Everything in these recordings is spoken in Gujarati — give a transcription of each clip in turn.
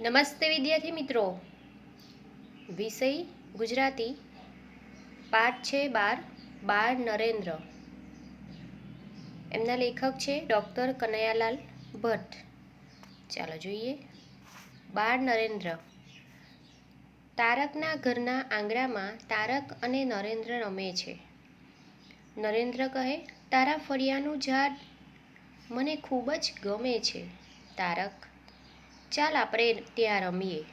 નમસ્તે વિદ્યાર્થી મિત્રો. વિષય ગુજરાતી પાઠ છે બાર બાળ નરેન્દ્ર. એમના લેખક છે ડૉક્ટર કનૈયાલાલ ભટ્ટ. ચાલો જોઈએ. બાળ નરેન્દ્ર. તારકના ઘરના આંગણામાં તારક અને નરેન્દ્ર રમે છે. નરેન્દ્ર કહે, તારા ફળિયાનું ઝાડ મને ખૂબ જ ગમે છે. તારક ચાલ આપણે ત્યાં રમીએ.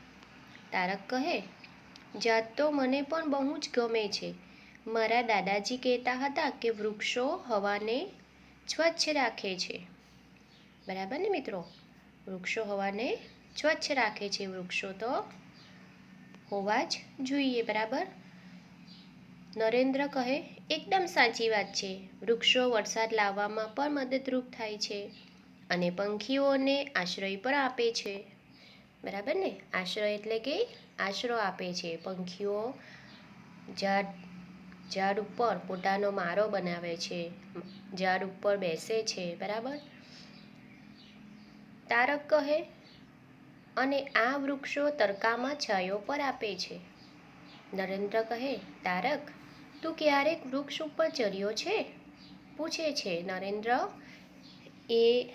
તારક કહે, જાત તો મને પણ બહુ જ ગમે છે. મારા દાદાજી કહેતા હતા કે વૃક્ષો હવાને સ્વચ્છ રાખે છે. બરાબર ને મિત્રો? વૃક્ષો હવાને સ્વચ્છ રાખે છે. વૃક્ષો તો હોવા જ જોઈએ, બરાબર? નરેન્દ્ર કહે, એકદમ સાચી વાત છે. વૃક્ષો વરસાદ લાવવામાં પણ મદદરૂપ થાય છે. અને પંખીઓને આશ્રય પણ આપે છે. બરાબર ને? આશ્રય એટલે કે આશરો આપે છે. પંખીઓ ઝાડ ઝાડ ઉપર પોતાનો મારો બનાવે છે. ઝાડ ઉપર બેસે છે. બરાબર? તારક કહે, અને આ વૃક્ષો તડકામાં છાયો પર આપે છે. નરેન્દ્ર કહે, તારક, તું ક્યારેક વૃક્ષ ઉપર ચડ્યો છે? પૂછે છે. નરેન્દ્ર એ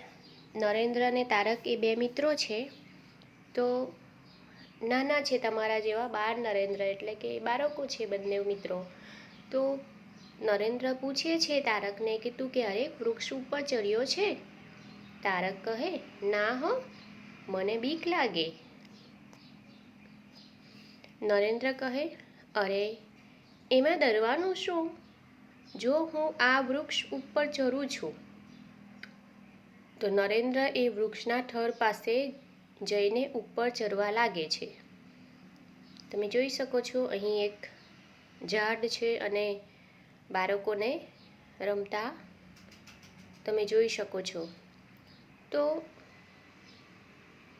નરેન્દ્ર અને તારક એ બે મિત્રો છે, તો નાના છે તમારા જેવા બાર નરેન્દ્ર એટલે કે બાળકો છે બંને મિત્રો. તો નરેન્દ્ર પૂછે છે તારકને કે તું ક્યારેક વૃક્ષ ઉપર ચડ્યો છે? તારક કહે, ના હો, મને બીક લાગે. નરેન્દ્ર કહે, અરે, એમાં ડરવાનું શું? જો હું આ વૃક્ષ ઉપર ચડું છું તો નરેન્દ્ર એ વૃક્ષના થડ પાસે જઈને ઉપર ચડવા લાગે છે. તમે જોઈ શકો છો, અહીં એક ઝાડ છે અને બાળકોને રમતા તમે જોઈ શકો છો. તો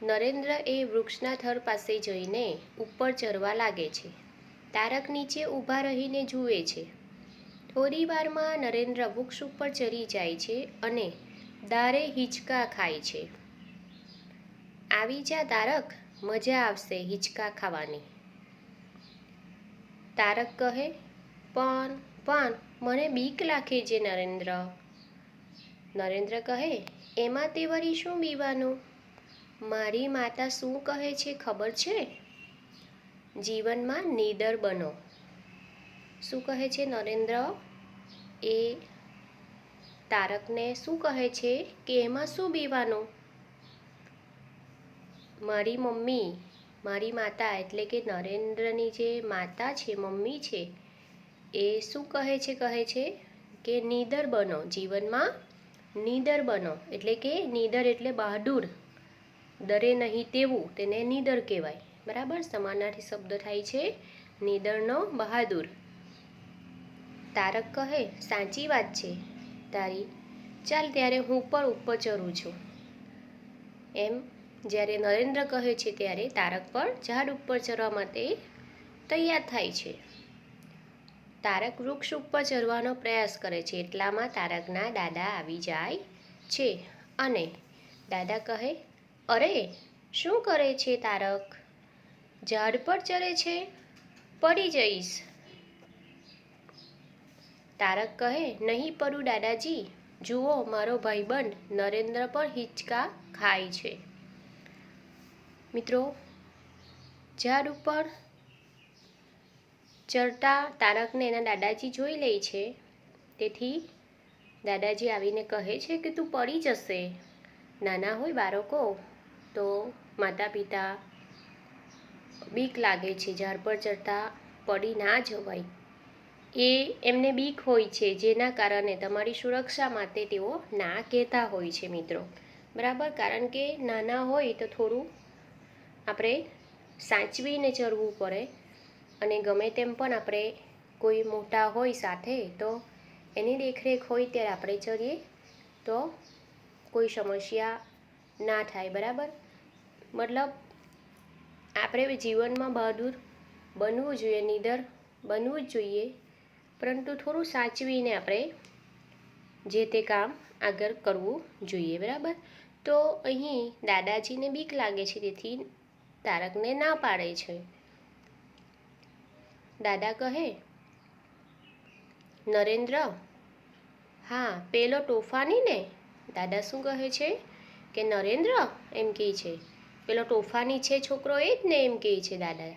નરેન્દ્ર એ વૃક્ષના થડ પાસે જઈને ઉપર ચડવા લાગે છે. તારક નીચે ઊભા રહીને જુએ છે. થોડી વારમાં નરેન્દ્ર વૃક્ષ ઉપર ચડી જાય છે અને દારે હિંચકા ખાય છે. આવી જા તારક, મજા આવશે હિંચકા ખાવાની. તારક કહે, પણ પણ, મને બીક લાગે છે નરેન્દ્ર. નરેન્દ્ર કહે, એમાં તે વળી શું બીવાનું? મારી માતા શું કહે છે ખબર છે? જીવનમાં નીડર બનો. શું કહે છે નરેન્દ્ર? એ તારકને શું કહે છે કે એમાં શું બીવાનું? મારી મમ્મી, મારી માતા એટલે કે નરેન્દ્રની જે માતા છે, મમ્મી છે, એ શું કહે છે કહે છે કે નીદર બનો, જીવનમાં નીદર બનો, એટલે કે નીદર એટલે બહાદુર. દરે નહીં તેવું, તેને નીદર કહેવાય. બરાબર? સમાનાર્થી શબ્દ થાય છે નીદરનો બહાદુર. તારક કહે, સાચી વાત છે. તારી. ચાલ ત્યારે હું પણ ઉપર ચડું છું. એમ જ્યારે નરેન્દ્ર કહે છે ત્યારે તારક પણ ઝાડ ઉપર ચડવા માટે તૈયાર થાય છે. તારક વૃક્ષ ઉપર ચડવાનો પ્રયાસ કરે છે. એટલામાં તારકના દાદા આવી જાય છે અને દાદા કહે, અરે, શું કરે છે તારક? ઝાડ પર ચડે છે? પડી જઈશ. તારક કહે, નહીં પડું દાદાજી, જુઓ મારો ભાઈબંધ નરેન્દ્ર પણ હિંચકા ખાય છે. મિત્રો, ઝાડ ઉપર ચડતા તારકને એના દાદાજી જોઈ લે છે. તેથી દાદાજી આવીને કહે છે કે, તું પડી જશે. નાના હોય બાળકો, તો માતા પિતા બીક લાગે છે. ઝાડ પર ચડતા પડી ના જવાય. એ એમને બીક હોય છે, જેના કારણે તમારી સુરક્ષા માટે તેઓ ના કહેતા હોય છે, મિત્રો. બરાબર? કારણ કે નાના હોય તો થોડું આપણે સાચવીને ચડવું પડે અને ગમે તેમ પણ આપણે કોઈ મોટા હોય સાથે તો એની દેખરેખ હોય ત્યારે આપણે ચડીએ તો કોઈ સમસ્યા ના થાય, બરાબર? મતલબ આપણે જીવનમાં બહાદુર બનવું જોઈએ, નિડર બનવું જ જોઈએ. પરંતુ થોડું સાચવીને આપણે જે તે કામ આગળ કરવું જોઈએ, બરાબર? તો અહીં દાદાજીને બીક લાગે છે, તેથી તારકને ના પાડે છે. દાદા કહે, નરેન્દ્ર, હા, પેલો તોફાની ને? દાદા શું કહે છે? કે, નરેન્દ્ર, એમ કહે છે. પેલો તોફાની છે, છોકરો એ જ ને, એમ કહે છે દાદા.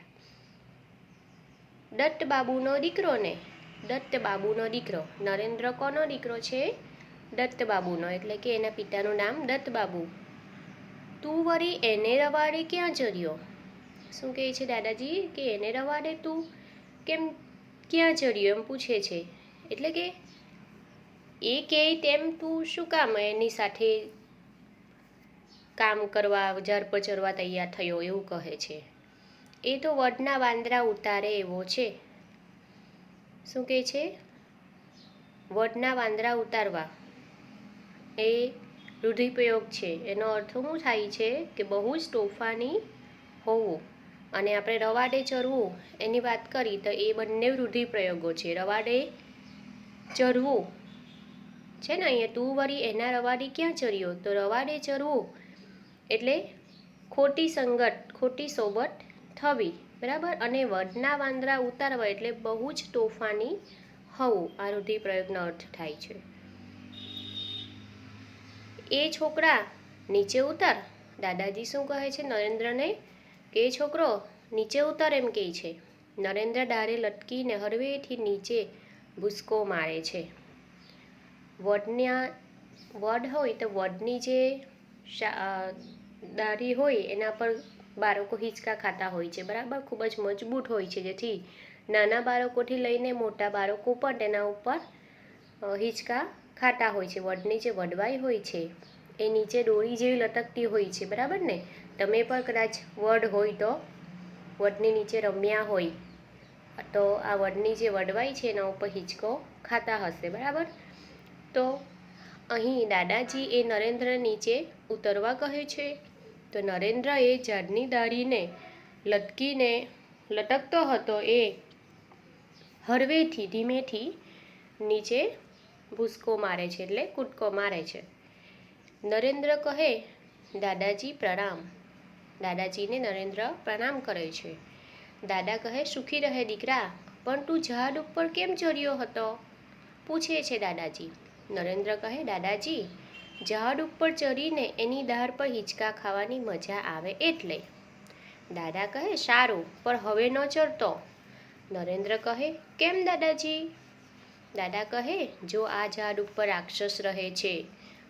દત્ત બાબુનો દીકરો ને દત્ત બાબુનો દીકરો. નરેન્દ્ર કોનો દીકરો છે? દત્ત બાબુનો, એટલે કે એના પિતાનું નામ દત્ત બાબુ. તું વળી એને રવાડે ક્યાં ચડ્યો? શું કહે છે દાદાજી? કે એને રવાડે તું? કેમ ક્યાં ચડ્યો એમ પૂછે છે. એટલે કે એ કહે તેમ તું શું કામ એની સાથે કામ કરવા, ઝાડ પર ચડવા તૈયાર થયો એવું કહે છે. એ તો વડના વાંદરા ઉતારે એવો છે. શું કહે છે? વડના વાંદરા ઉતારવા. એ રૂઢિપ્રયોગ છે. એનો અર્થ શું થાય છે કે બહુ જ તોફાની હોવું અને આપણે રવાડે ચરવું એની વાત કરી તો એ બંને રૂઢિપ્રયોગો છે. રવાડે ચરવું. છે ને અહીંયા તું વળી એના રવાડે ક્યાં ચર્યો? તો રવાડે ચરવું એટલે ખોટી સંગત, ખોટી સોબત થવી. બરાબર? અને વડના વાંદરા ઉતારવા એટલે બહુ જ તોફાની હોવું આ રૂઢિપ્રયોગનો અર્થ થાય છે. એ છોકરા નીચે ઉતાર. દાદાજી શું કહે છે? નરેન્દ્રને કે, છોકરો, નીચે ઉતાર એમ કહે છે. નરેન્દ્ર ડારે લટકીને હળવેથી નીચે ભૂસકો મારે છે. વડના, વડ હોય તો વડની જે દારી હોય એના પર બાળકો હિંચકા ખાતા હોય છે. બરાબર? ખૂબ જ મજબૂત હોય છે જેથી નાના બાળકોથી લઈને મોટા બાળકો પણ તેના ઉપર હિંચકા ખાતા હોય છે. વડની જે વડવાઈ હોય છે, એ નીચે દોરી જેવી લટકતી હોય છે. બરાબર ને? તમે પણ કદાચ વડ હોય તો વડની નીચે રમ્યા હોય, તો આ વડની જે વડવાઈ છે એના ઉપર હિંચકો ખાતા હશે. બરાબર? તો અહીં દાદાજી એ નરેન્દ્ર નીચે ઉતરવા કહે છે. તો નરેન્દ્ર એ ઝાડની દાઢીને લટકીને લટકતો હતો એ હળવેથી ધીમેથી નીચે ભૂસકો મારે છે એટલે કૂદકો મારે છે. નરેન્દ્ર કહે, દાદાજી, પ્રણામ. દાદાજીને નરેન્દ્ર પ્રણામ કરે છે. દાદા કહે, સુખી રહે દીકરા, પણ તું ઝાડ ઉપર કેમ ચડ્યો હતો? પૂછે છે દાદાજી. નરેન્દ્ર કહે, દાદાજી ઝાડ ઉપર ચડીને એની દાર પર હિંચકા ખાવાની મજા આવે એટલે. દાદા કહે, સારું, પણ હવે ન ચડતો નરેન્દ્ર કહે, કેમ દાદાજી? દાદા કહે, જો આ ઝાડ ઉપર રાક્ષસ રહે છે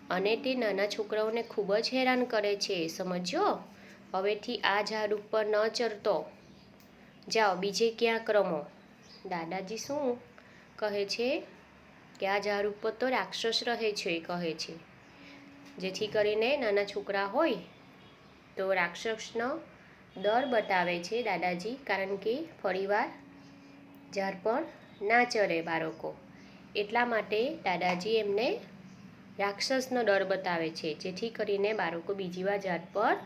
અને તે નાના છોકરાઓને ખૂબ જ હેરાન કરે છે, સમજ્યો? હવેથી આ ઝાડ ઉપર ન ચડતો જાઓ, બીજે ક્યાં ક્રમો દાદાજી શું કહે છે? કે આ ઝાડ ઉપર તો રાક્ષસ રહે છે, કહે છે. જેથી કરીને નાના છોકરા હોય તો રાક્ષસનો ડર બતાવે છે દાદાજી, કારણ કે ફરીવાર ઝાડ પર ના ચરે બાળકો. એટલા માટે દાદાજી એમને રાક્ષસનો ડર બતાવે છે, જેથી કરીને બાળકો બીજી વાર ઝાડ પર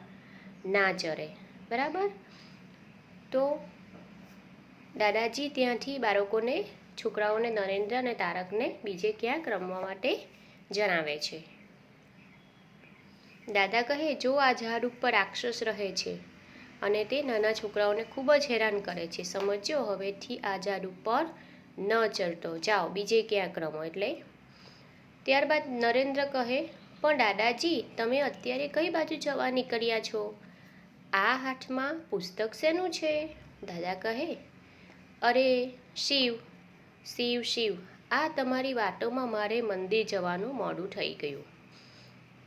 ના ચરે. બરાબર? તો દાદાજી ત્યાંથી બાળકોને, છોકરાઓને નરેન્દ્ર અને તારકને બીજે ક્યાંક રમવા માટે જણાવે છે. દાદા કહે, જો આ ઝાડ ઉપર રાક્ષસ રહે છે અને તે નાના છોકરાઓને ખૂબ જ હેરાન કરે છે, સમજ્યો? હવેથી આ ઝાડ ઉપર ન ચડતો જાઓ, બીજે ક્યાંક રમો. એટલે ત્યારબાદ નરેન્દ્ર કહે, પણ દાદાજી, તમે અત્યારે કઈ બાજુ જવા નીકળ્યા છો? આ હાથમાં પુસ્તક શેનું છે? દાદા કહે, અરે, શિવ શિવ શિવ, આ તમારી વાતોમાં મારે મંદિર જવાનું મોડું થઈ ગયું.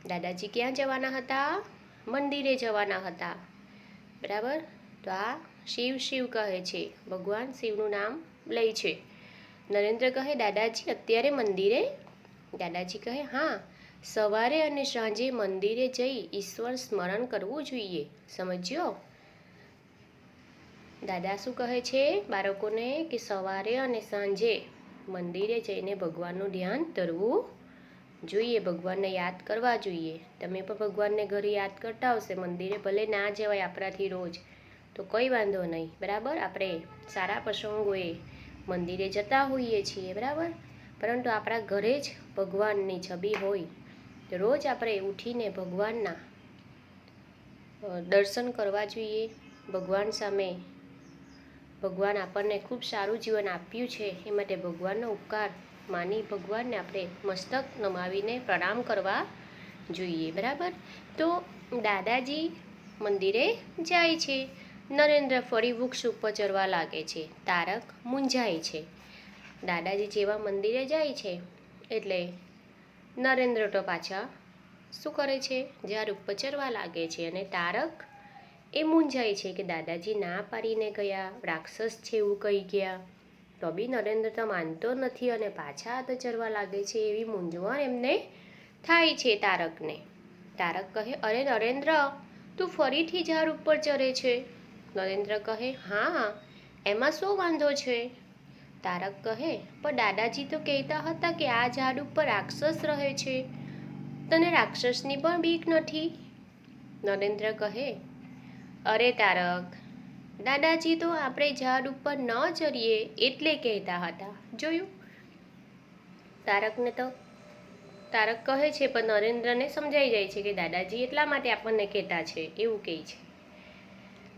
દાદાજી ક્યાં જવાના હતા? મંદિરે જવાના હતા. બરાબર? તો આ શિવ શિવ કહે છે. ભગવાન શિવનું નામ લે છે. નરેન્દ્ર કહે, દાદાજી, અત્યારે મંદિરે? દાદાજી કહે, હા, સવારે અને સાંજે મંદિરે જઈ ઈશ્વર સ્મરણ કરવું જોઈએ. સમજ્યો? દાદા શું કહે છે? બાળકોને કે સવારે અને સાંજે મંદિરે જઈને ભગવાનનું ધ્યાન ધરવું જોઈએ, ભગવાનને યાદ કરવા જોઈએ. તમે પણ ભગવાનને ઘરે યાદ કરતા હશે મંદિરે ભલે ના જવાય આપણાથી રોજ. તો કંઈ વાંધો નહીં, બરાબર? આપણે સારા પ્રસંગોએ મંદિરે જતા હોઈએ છીએ, બરાબર? પરંતુ આપણા ઘરે જ ભગવાનની છબી હોય. તો રોજ આપણે ઉઠીને ભગવાનના દર્શન કરવા જોઈએ. ભગવાન સામે, ભગવાન આપણને ખૂબ સારું જીવન આપ્યું છે. એ માટે ભગવાનનો ઉપકાર માની ભગવાનને આપણે મસ્તક નમાવીને પ્રણામ કરવા જોઈએ, બરાબર? તો દાદાજી મંદિરે જાય છે. નરેન્દ્ર ફરી વૃક્ષ ઉપર ચડવા લાગે છે. તારક મૂંઝાય છે. દાદાજી જેવા મંદિરે જાય છે. એટલે નરેન્દ્ર તો પાછા શું કરે છે? ઝાડ ઉપર લાગે છે અને તારક એ મૂંઝાય છે કે દાદાજી ના પાડીને ગયા, રાક્ષસ છે એવું કહી ગયા. તો બી નરેન્દ્ર તો માનતો નથી અને પાછા તો ચડવા લાગે છે એવી મૂંઝવણ એમને થાય છે તારકને. તારક કહે, અરે નરેન્દ્ર, તું ફરીથી ઝાડ ઉપર ચડે છે. નરેન્દ્ર કહે, હા, એમાં શું વાંધો છે? તારક કહે, પણ દાદાજી તો કહેતા હતા કે આ ઝાડ ઉપર રાક્ષસ રહે છે. તને રાક્ષસની પણ બીક નથી? નરેન્દ્ર કહે, અરે તારક દાદાજી તો આપણે ઝાડ ઉપર ન ચડીએ એટલે કહેતા હતા. જોયું? તારકને તો, તારક કહે છે, પણ નરેન્દ્રને સમજાઈ જાય છે કે દાદાજી એટલા માટે આપણને કહેતા છે, એવું કહે છે.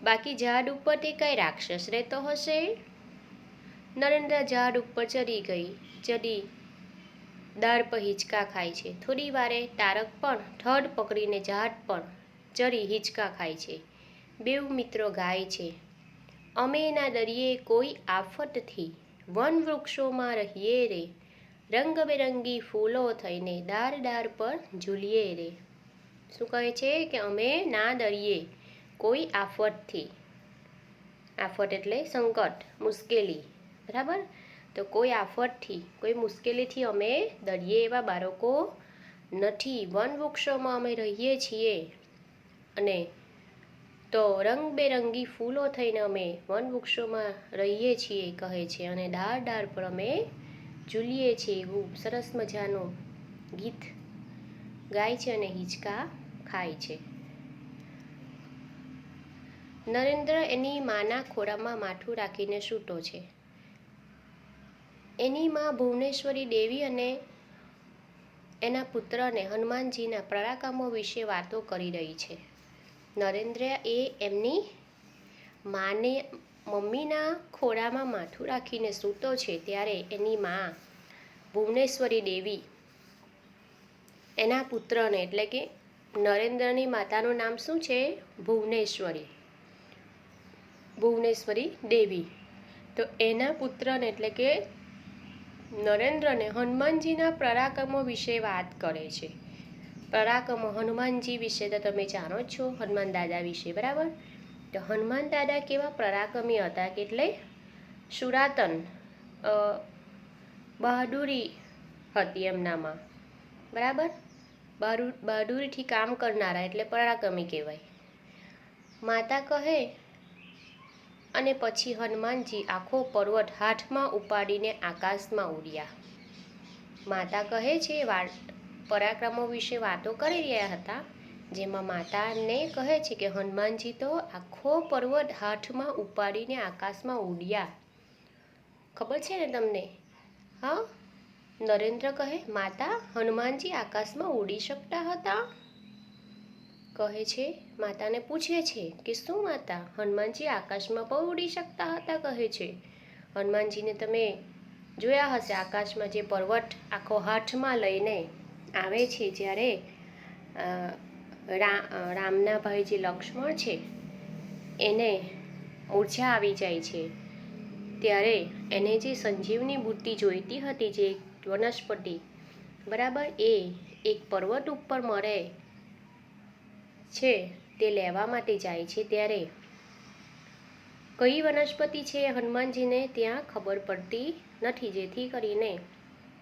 બાકી ઝાડ ઉપરથી કઈ રાક્ષસ રહેતો હશે? નરેન્દ્ર ઝાડ ઉપર ચડી ગઈ, ચડી દાળ પર હિંચકા ખાય છે. થોડી વારે તારક પણ ઠડ પકડીને ઝાડ પર ચડી હિંચકા ખાય છે. બેઉ મિત્રો ગાય છે. અમે ના દરિયે કોઈ આફતથી વન વૃક્ષોમાં રહીએ રે. રંગબેરંગી ફૂલો થઈને ડાર ડાર પર ઝૂલીએ રે. શું કહે છે કે અમે ના દરિયે કોઈ આફતથી આફત એટલે સંકટ, મુશ્કેલી. બરાબર? તો કોઈ આફતથી કોઈ મુશ્કેલીથી અમે દરિયે એવા બાળકો નથી. વન વૃક્ષોમાં અમે રહીએ છીએ. અને તો રંગબેરંગી ફૂલો થઈને અમે વન વૃક્ષોમાં રહીએ છીએ કહે છે અને ડાળ ડાળ પર અમે ઝૂલીએ છીએ. એવું સરસ મજાનું ગીત ગાય છે અને હિંચકા ખાય છે. નરેન્દ્ર એની માના ખોળામાં માથું રાખીને સૂતો છે. એની માં ભુવનેશ્વરી દેવી અને એના પુત્રને હનુમાનજીના પરાક્રમો વિશે વાતો કરી રહી છે. નરેન્દ્ર એ એમની માને મમ્મીના ખોળામાં માથું રાખીને સૂતો છે ત્યારે એની મા ભુવનેશ્વરી દેવી એના પુત્રને, એટલે કે નરેન્દ્રની માતાનું નામ શું છે? ભુવનેશ્વરી. ભુવનેશ્વરી દેવી. તો એના પુત્રને, એટલે કે નરેન્દ્રને હનુમાનજીના પરાક્રમો વિશે વાત કરે છે. પરાક્રમો હનુમાનજી વિશે તો તમે જાણો જ છો, હનુમાન દાદા વિશે, બરાબર? તો હનુમાન દાદા કેવા પરાક્રમી હતા કેટલે સુરાતન બહાદુરી હતી એમનામાં, બરાબર? બહાદુર બહાદુરીથી કામ કરનારા એટલે પરાક્રમી કહેવાય. માતા કહે, અને પછી હનુમાનજી આખો પર્વત હાથમાં ઉપાડીને આકાશમાં ઉડ્યા. માતા કહે છે પરાક્રમો વિશે વાતો કરી રહ્યા હતા, જેમાં માતાને કહે છે કે હનુમાનજી તો આખો પર્વત હાથમાં ઉપાડીને આકાશમાં ઉડ્યા. ખબર છે ને તમને? હા? નરેન્દ્ર કહે, માતા, હનુમાનજી આકાશમાં ઉડી શકતા હતા? કહે છે, માતાને પૂછે છે કે શું માતા, હનુમાનજી આકાશમાં પણ ઉડી શકતા હતા? કહે છે, હનુમાનજીને તમે જોયા હશે આકાશમાં જે પર્વત આખો હાથમાં લઈને આવે છે જ્યારે રામના ભાઈ જે લક્ષ્મણ છે, એને ઓછા આવી જાય છે. ત્યારે એને જે સંજીવની બુદ્ધિ જોઈતી હતી જે વનસ્પતિ, બરાબર, એ એક પર્વત ઉપર મળે છે તે લેવા માટે જાય છે. ત્યારે કઈ વનસ્પતિ છે હનુમાનજીને ત્યાં ખબર પડતી નથી. જેથી કરીને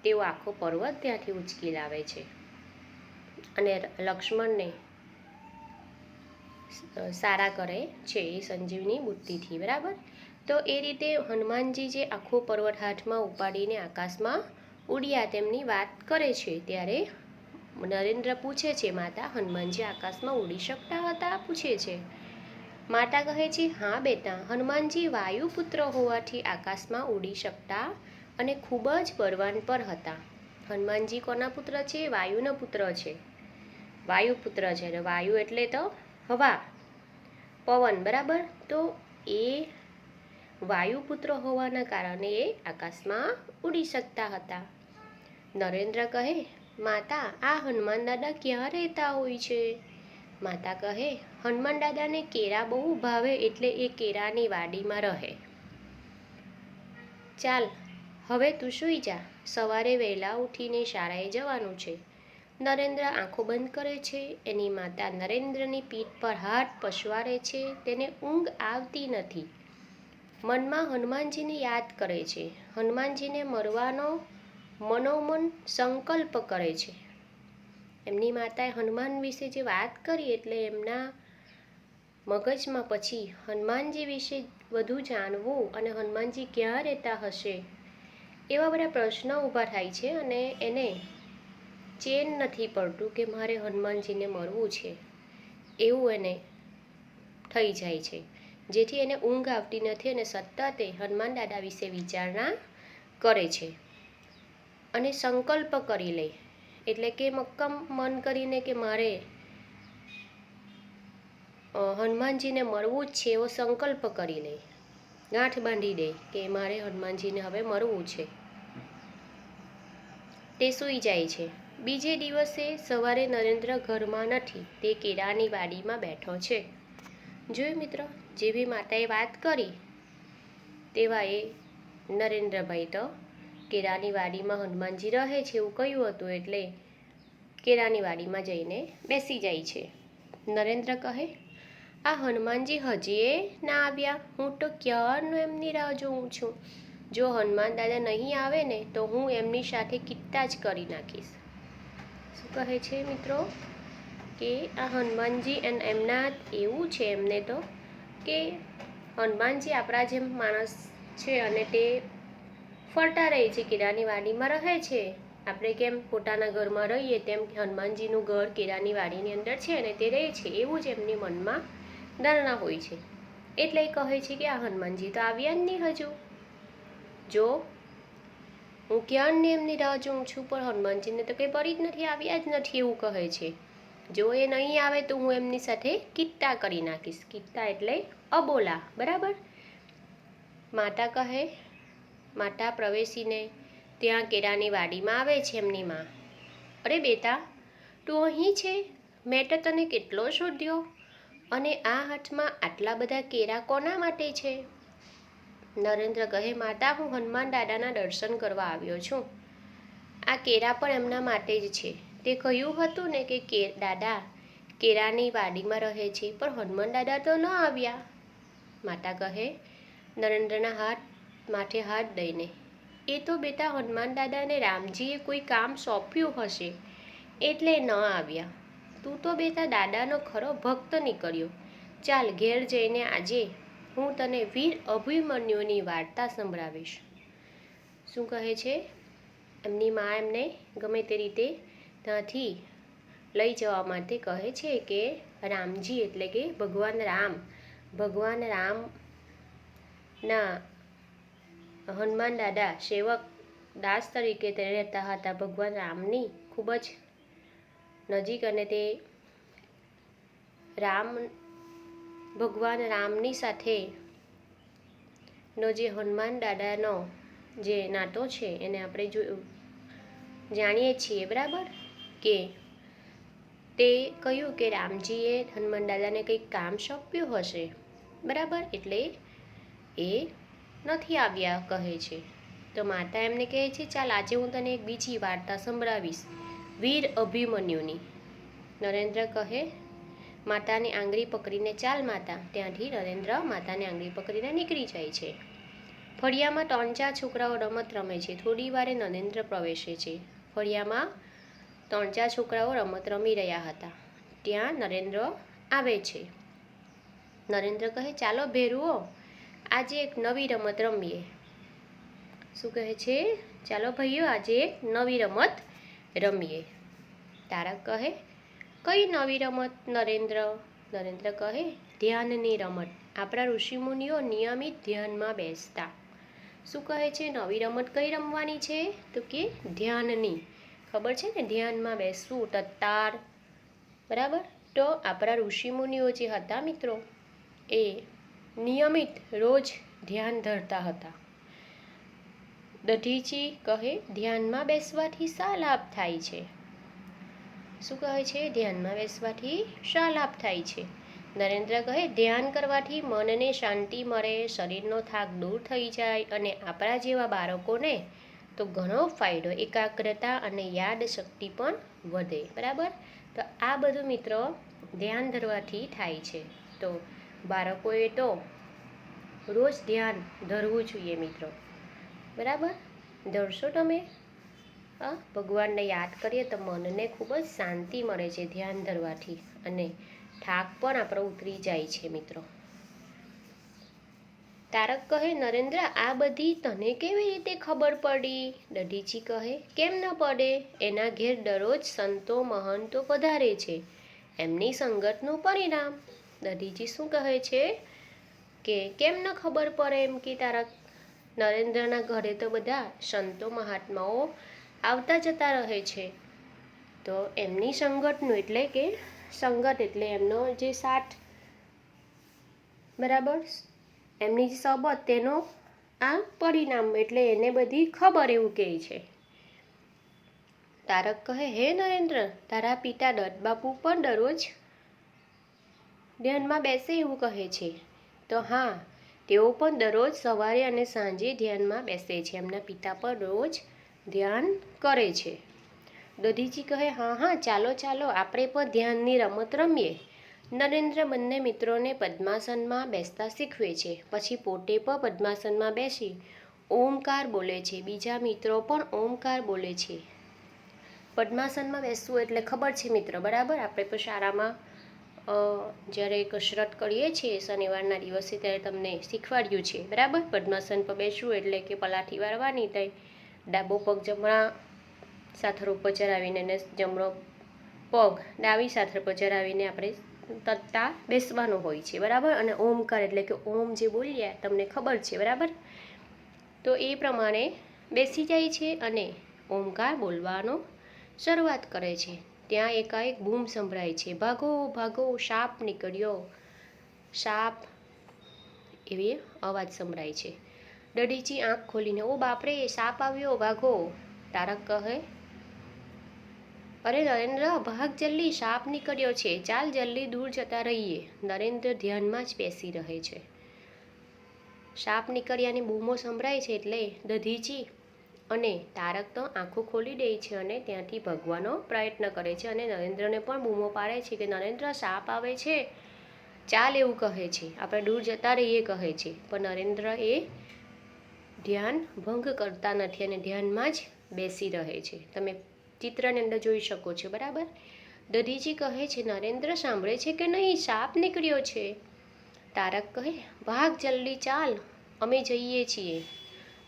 તેઓ આખો પર્વત ત્યાંથી ઉચકી લાવે છે. અને લક્ષ્મણને સારા કરે છે એ સંજીવની બુદ્ધિથી, બરાબર? તો એ રીતે હનુમાનજી જે આખો પર્વત હાથમાં ઉપાડીને આકાશમાં ઉડ્યા તેમની વાત કરે છે, ત્યારે નરેન્દ્ર પૂછે છે, માતા, હનુમાનજી આકાશમાં ઉડી શકતા હતા? પૂછે છે. માતા કહે છે, હા, બેટા, હનુમાનજી વાયુપુત્ર હોવાથી આકાશમાં ઉડી શકતા અને ખૂબ જ બળવાન પર હતા. હનુમાનજી કોના પુત્ર છે? વાયુના પુત્ર છે. વાયુ પુત્ર છે અને વાયુ એટલે તો હવા. પવન, બરાબર? તો એ વાયુ પુત્ર હોવાના કારણે એ આકાશમાં ઉડી શકતા હતા. નરેન્દ્ર કહે, માતા, આ હનુમાન દાદા ક્યાં રહેતા હોય છે? માતા કહે, હનુમાન દાદાને કેરા બહુ ભાવે એટલે એ કેરાની વાડીમાં રહે. ચાલ હવે તું સૂઈ જા. સવારે વહેલા ઉઠીને શાળાએ જવાનું છે. નરેન્દ્ર આંખો બંધ કરે છે. એની માતા નરેન્દ્રની પીઠ પર હાથ પછવાડે છે. તેને ઊંઘ આવતી નથી. મનમાં હનુમાનજીને યાદ કરે છે. હનુમાનજીને મરવાનો મનોમન સંકલ્પ કરે છે. એમની માતાએ હનુમાન વિશે જે વાત કરી એટલે એમના મગજમાં પછી હનુમાનજી વિશે વધુ જાણવું અને હનુમાનજી ક્યાં રહેતા હશે? એવા બધા પ્રશ્નો ઊભા થાય છે અને એને ચેન નથી પડતું કે મારે હનુમાનજીને મળવું છે. એવું એને થઈ જાય છે. જેથી એને ઊંઘ આવતી નથી અને સતત એ હનુમાન દાદા વિશે વિચારણા કરે છે. અને સંકલ્પ કરી લે. એટલે કે મક્કમ મન કરીને કે મારે હનુમાનજીને મળવું જ છે એવો સંકલ્પ કરી લે. ગાંઠ બાંધી દે કે મારે હનુમાનજીને હવે મળવું છે. તે સૂઈ જાય છે. બીજે દિવસે સવારે નરેન્દ્ર ઘરમાં નથી, તે કેળાની વાડીમાં બેઠો છે. જોયું મિત્રો, જેવી માતાએ વાત કરી તેવા એ નરેન્દ્રભાઈ તો કેળાની વાડીમાં હનુમાનજી રહે છે એવું કહ્યું હતું એટલે કેળાની વાડીમાં જઈને બેસી જાય છે. નરેન્દ્ર કહે, આ હનુમાનજી હજીએ ના આવ્યા. હું તો ક્યારનું એમની રાહ જોઉં છું? જો હનુમાન દાદા નહીં આવે ને, તો હું એમની સાથે કિત્તા જ કરી નાખીશ. શું કહે છે મિત્રો? કે આ હનુમાનજી એન્ડ એમના એવું છે એમને તો, કે હનુમાનજી આપણા જેમ માણસ છે અને તે ફરતા રહે છે કેળાની વાડીમાં રહે છે. આપણે કેમ પોતાના ઘરમાં રહીએ, તેમ હનુમાનજીનું ઘર કેળાની વાડીની અંદર છે અને તે રહે છે. એવું જ એમની મનમાં ધારણા હોય છે. એટલે કહે છે કે આ હનુમાનજી તો આવ્યા જ નહીં હજુ. જો હું ક્યારની એમની રાહ જોઉં છું? પણ હનુમાનજીને તો કંઈ પડી જ નથી, આવ્યા જ નથી એવું કહે છે. જો એ નહીં આવે તો હું એમની સાથે કિત્તા કરી નાખીશ. કિત્તા એટલે અબોલા, બરાબર? માતા કહે, માતા પ્રવેશીને ત્યાં કેળાની વાડીમાં આવે છે એમની માં. અરે બેટા, તું અહીં છે? મેં તો તને કેટલો શોધ્યો. અને આ હાથમાં આટલા બધા કેરા કોના માટે છે? નરેન્દ્ર કહે, માતા, હું હનુમાન દાદાના દર્શન કરવા આવ્યો છું. આ કેરા પણ એમના માટે જ છે. તે કહ્યું હતું ને કે કે, દાદા કેરાની વાડીમાં રહે છે, પણ હનુમાન દાદા તો ન આવ્યા. માતા કહે, નરેન્દ્રના હાથ, માથે હાથ દઈને. એ તો બેટા, હનુમાન દાદાને રામજીએ કોઈ કામ સોંપ્યું હશે, એટલે ન આવ્યા. તું તો બેટા દાદાનો ખરો ભક્ત નીકળ્યો. ચાલ ઘેર જઈને આજે હું તને વીર અભિમન્યુની વાર્તા સંભળાવીશ. શું કહે છે? એમની મા એમને ગમે તે રીતે ત્યાંથી લઈ જવા માટે કહે છે કે, રામજી એટલે કે ભગવાન રામ, ભગવાન રામના હનુમાન દાદા સેવક દાસ તરીકે તે રહેતા હતા. ભગવાન રામની ખૂબ જ નજીક અને તે રામ ભગવાન રામની સાથે નો જે હનુમાન દાદાનો જે નાતો છે, એને આપણે જો જાણીએ છીએ, બરાબર? કે તે કહ્યું કે રામજીએ હનુમાન દાદાને કંઈક કામ સોંપ્યું હશે, બરાબર? એટલે એ નથી આવ્યા કહે છે. તો માતા એમને કહે છે, ચાલ, આજે હું તને એક બીજી વાર્તા સંભળાવીશ. વીર અભિમન્યુની. નરેન્દ્ર કહે માતાની આંગળી પકડીને ચાલ માતા. ત્યાંથી નરેન્દ્ર માતાની આંગળી પકડીને નીકળી જાય છે. ફળિયામાં ત્રણ ચાર છોકરાઓ રમત રમે છે. થોડી વારે નરેન્દ્ર પ્રવેશે છે. ફળિયામાં ત્રણ ચાર છોકરાઓ રમત રમી રહ્યા હતા. ત્યાં નરેન્દ્ર આવે છે. નરેન્દ્ર કહે, ચાલો ભેરુઓ, આજે એક નવી રમત રમીએ. શું કહે છે? ચાલો ભાઈઓ, આજે એક નવી રમત રમીએ. તારક કહે કઈ નવી રમત નરેન્દ્ર? નરેન્દ્ર કહે, ધ્યાનની રમત. આપણા ઋષિમુનિઓ નિયમિત ધ્યાનમાં બેસતા. શું કહે છે, નવી રમત કઈ રમવાની છે? તો કે ધ્યાનની. ખબર છે ને, ધ્યાનમાં બેસવું તત્તાર બરાબર? તો આપણા ઋષિમુનિઓ જે હતા મિત્રો, એ નિયમિત રોજ ધ્યાન ધરતા હતા. દધીચી કહે, ધ્યાનમાં બેસવાથી શા લાભ થાય છે. શું કહે છે? ધ્યાનમાં બેસવાથી શા લાભ થાય છે? નરેન્દ્ર કહે, ધ્યાન કરવાથી મનને શાંતિ મળે, શરીરનો થાક દૂર થઈ જાય અને આપણા જેવા બાળકોને તો ઘણો ફાયદો, એકાગ્રતા અને યાદ શક્તિ પણ વધે. બરાબર? તો આ બધું મિત્રો ધ્યાન ધરવાથી થાય છે. તો બાળકોએ તો રોજ ધ્યાન ધરવું જોઈએ મિત્રો. બરાબર? ધરશો તમે? ભગવાનને યાદ કરીએ તો મનને ખૂબ જ શાંતિ મળે છે ધ્યાન ધરવાથી અને થાક પણ આપણો ઉતરી જાય છે મિત્રો. તારક કહે, નરેન્દ્ર, આ બધી તને કેવી રીતે ખબર પડી? દઢીજી કહે, કેમ ન પડે? એના ઘેર દરરોજ સંતો મહંતો વધારે છે. એમની સંગતનું પરિણામ. દઢીજી શું કહે છે? કે, કેમ ન ખબર પડે એમ કે તારક? નરેન્દ્રના ઘરે તો બધા સંતો મહાત્માઓ આવતા જતા રહે છે. તો એમની સંગતનું એટલે કે સંગત એટલે એમનો જે સાથ બરાબર? એમની જે સબત તેનો આ પરિણામ એટલે એને બધી ખબર એવું કહે છે. તારક કહે, હે નરેન્દ્ર, તારા પિતા દત્તબાપુ પણ દરરોજ ધ્યાનમાં બેસે એવું કહે છે. તો હા, તેઓ પણ દરરોજ સવારે અને સાંજે ધ્યાનમાં બેસે છે. એમના પિતા પણ રોજ ધ્યાન કરે છે. દધીજી કહે, હા હા, ચાલો ચાલો, આપણે પણ ધ્યાનની રમત રમીએ. નરેન્દ્ર બંને મિત્રોને પદ્માસનમાં બેસતા શીખવે છે. પછી પોતે પણ પદ્માસનમાં બેસી ઓમકાર બોલે છે. બીજા મિત્રો પણ ઓમકાર બોલે છે. પદ્માસનમાં બેસવું એટલે ખબર છે મિત્ર, બરાબર? આપણે પણ શાળામાં જ્યારે કસરત કરીએ છીએ શનિવારના દિવસે ત્યારે તમને શીખવાડ્યું છે. બરાબર? પદ્માસન પર બેસવું એટલે કે પલાઠી વાળવાની થાય ડાબો પગ જમણા સાથર ઉપર ચરાવીને અને જમણો પગ ડાબી સાથર પર ચરાવીને આપણે તત્તા બેસવાનું હોય છે, બરાબર? અને ઓમકાર એટલે કે ઓમ જે બોલીએ, તમને ખબર છે, બરાબર? તો એ પ્રમાણે બેસી જાય છે અને ઓમકાર બોલવાનો શરૂઆત કરે છે. ત્યાં એકાએક બૂમ સંભળાય છે. ભાગો ભાગો સાપ નીકળ્યો. સાપ એવી અવાજ સંભળાય છે. દડીચી આંખ ખોલીને, ઓ બાપરે, સાપ આવ્યો, વાઘો. તારક કહે, અરે નરેન્દ્ર, ભાગ જલ્દી, સાપ નીકળ્યો છે, ચાલ જલ્દી દૂર જતા રહીએ. નરેન્દ્ર ધ્યાનમાં જ બેસી રહે છે. સાપ નીકળ્યાની બૂમો સંભળાય છે એટલે દધીચી અને તારક તો આંખો ખોલી દે છે અને ત્યાંથી ભગવાનો પ્રયત્ન કરે છે અને નરેન્દ્રને પણ બૂમો પાડે છે કે, નરેન્દ્ર, સાપ આવે છે? ચાલ, એવું કહે છે. આપણે દૂર જતા રહીએ, કહે છે. પણ નરેન્દ્ર એ ધ્યાન ભંગ કરતા નથી અને ધ્યાનમાં જ બેસી રહે છે. તમે ચિત્રની અંદર જોઈ શકો છો, બરાબર? દધીજી કહે છે, નરેન્દ્ર સાંભળે છે કે નહીં? સાપ નીકળ્યો છે. તારક કહે, ભાગ જલ્દી ચાલ, અમે જઈએ છીએ.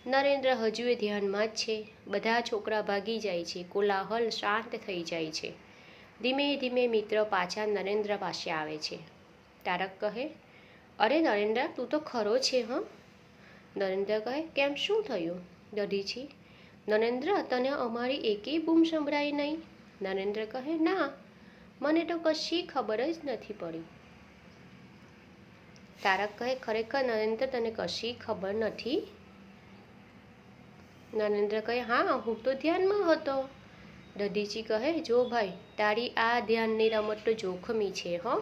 નરેન્દ્ર હજુ એ ધ્યાનમાં જ છે. બધા છોકરા ભાગી જાય છે. કોલાહલ શાંત થઈ જાય છે. ધીમે ધીમે મિત્ર પાછા નરેન્દ્ર પાસે આવે છે. તારક કહે, અરે નરેન્દ્ર, તું તો ખરો છે, હં? નરેન્દ્ર કહે, કેમ શું થયું? દઢીછી નરેન્દ્ર, તને અમારી એકેય બૂમ સંભળાઈ નહીં. નરેન્દ્ર કહે, ના, મને તો કશી ખબર જ નથી પડી. તારક કહે, ખરેખર નરેન્દ્ર, તને કશી ખબર નથી? નરેન્દ્ર કહે, હા, હું તો ધ્યાનમાં હતો. દઢીજી કહે, જો ભાઈ, તારી આ ધ્યાનની રમત તો જોખમી છે, હો.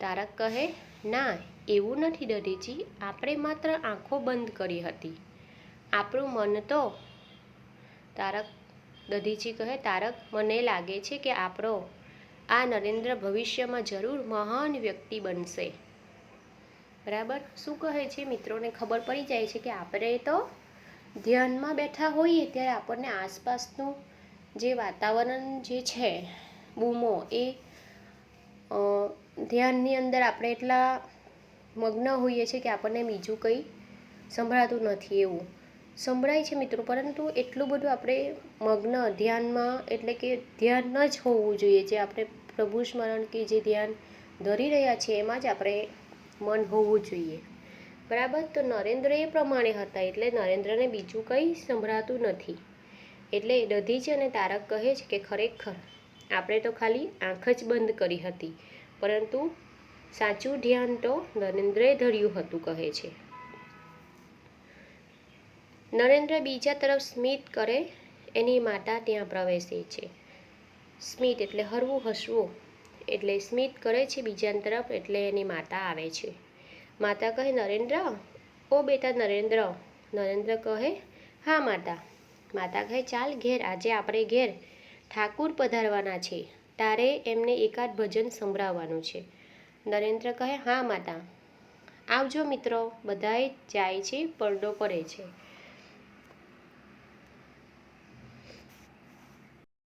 તારક કહે, ના એવું નથી દધીજી, આપણે માત્ર આંખો બંધ કરી હતી. આપણું મન તો તારક, દધીજી કહે, તારક, મને લાગે છે કે આપણો આ નરેન્દ્ર ભવિષ્યમાં જરૂર મહાન વ્યક્તિ બનશે. બરાબર? શું કહે છે? મિત્રોને ખબર પડી જાય છે કે આપણે તો ધ્યાનમાં બેઠા હોઈએ ત્યારે આપણને આસપાસનું જે વાતાવરણ જે છે, બૂમો, એ ધ્યાનની અંદર આપણે એટલા મગ્ન હોઈએ છીએ કે આપણને બીજું કંઈ સંભળાતું નથી એવું. સંભળાય છે મિત્રો, પરંતુ એટલું બધું આપણે મગ્ન, ધ્યાનમાં, એટલે કે ધ્યાન જ હોવું જોઈએ. જે આપણે પ્રભુ સ્મરણ કે જે ધ્યાન ધરી રહ્યા છે એમાં જ આપણે મન હોવું જોઈએ. બરાબર? તો નરેન્દ્ર એ પ્રમાણે હતા, એટલે નરેન્દ્રને બીજું કંઈ સંભળાતું નથી. એટલે દધીજી અને તારક કહે છે કે ખરેખર આપણે તો ખાલી આંખ જ બંધ કરી હતી. પરંતુ સાચું ધ્યાન તો નરેન્દ્રએ ધર્યું હતું કહે છે. નરેન્દ્ર બીજા તરફ સ્મિત કરે, એની માતા ત્યાં પ્રવેશે છે. સ્મિત એટલે હરવું હસવું, એટલે સ્મિત કરે છે બીજા તરફ, એટલે એની માતા આવે છે. માતા કહે, નરેન્દ્ર, ઓ બેટા નરેન્દ્ર. નરેન્દ્ર કહે, હા માતા. માતા કહે, ચાલ ઘેર, આજે આપણે ઘેર ઠાકુર પધારવાના છે. તારે એમને એકાદ ભજન સંભળાવવાનું છે. નરેન્દ્ર કહે હા માતા. આવજો મિત્રો. બધાએ જાય છે પરડો પડે છે.